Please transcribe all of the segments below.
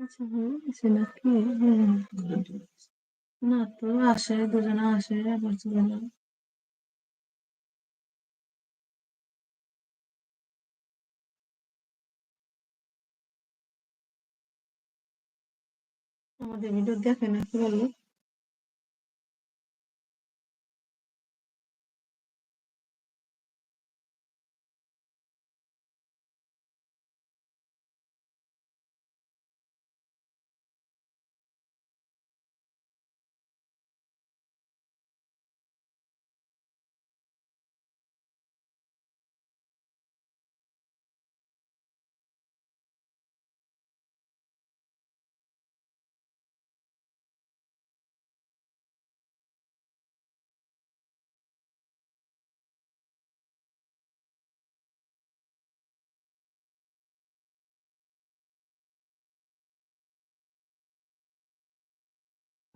আচ্ছা নাকি। না। তো আসে দুজনে আসে আবার যায় আমাদের ভিডিও দেখে না কি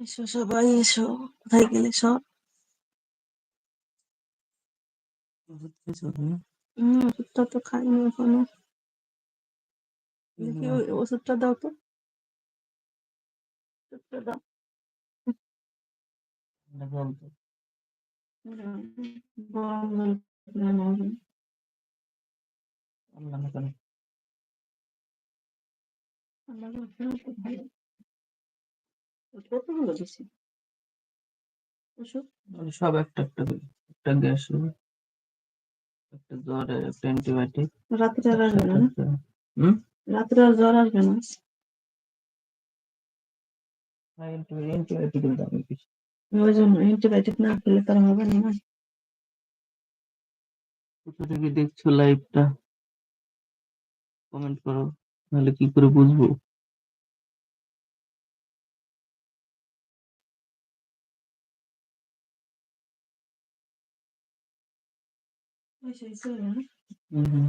এসো সবাই এসো কোথায় গেলে সব ওষুধ খেয়েছো তুমি? হম ওষুধটা তো খাইনি এখনো দেখি না, ওই ওষুধটা দাও তো ওষুধটা দাও না, জল তো। হুম, গরম জল খেয়ে নাও। আল্লাহ কতগুলো দিছি ওষুধ মানে সব একটা একটা করে একটা গ্যাস একটা জ্বর একটা অ্যান্টিবায়োটিক। রাত্রে আর আসবে না? হুম? রাত্রে আর জ্বর আসবে না? অ্যান্টিবায়োটিকের দাম বেশি। ওই জন্য অ্যান্টিবায়োটিক না খেলে তার হবে না না। কোথা থেকে দেখছ লাইভটা কমেন্ট করো নাহলে কি করে বুঝব? ওই সেই চলবে না হুম হুম।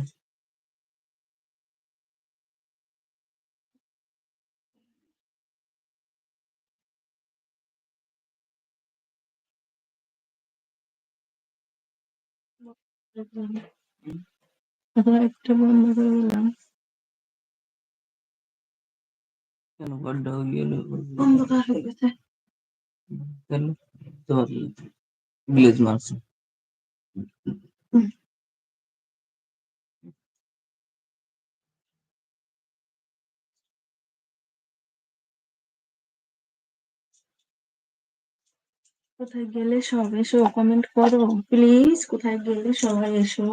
একটা বন্ধ করে দিলাম কেন ঘরটা গেল অন্ধকার হয়ে গেছে কেন তোর ভিলেজ মারছে কোথায় গেলে সব এসো কমেন্ট করো প্লিজ কোথায় গেলে সবাই এসো।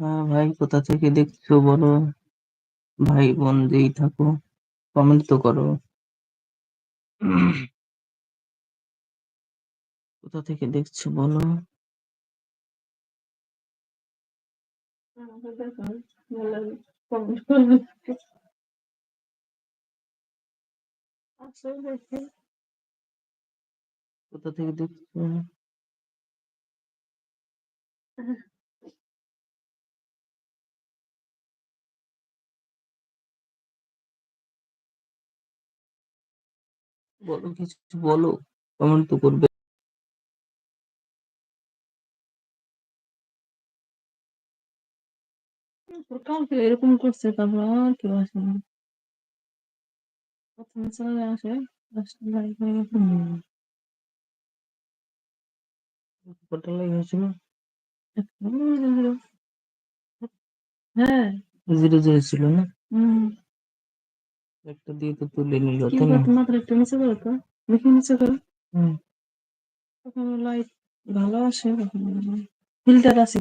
হ্যাঁ ভাই, কোথা থেকে দেখছ বলো? ভাই, বোন, যেই থাকো কমেন্ট তো করো। কোথা থেকে দেখছ বলো? কোথা থেকে দেখছ? বলো কিছু বলো কমেন্ট তো করবে। কালকে এরকম করছে তারপর আর কেউ আসে না প্রথমে চলে আসে দশটা লাইক হয়ে গেছে কটা লাইক হয়েছিল হ্যাঁ জিরো জিরো ছিল না হম একটা দিয়ে তো তুলে নিল তাই না মাত্র একটু নিচে করো তো দেখি নিচে করো হুম লাইট ভালো আসে ফিল্টার আছে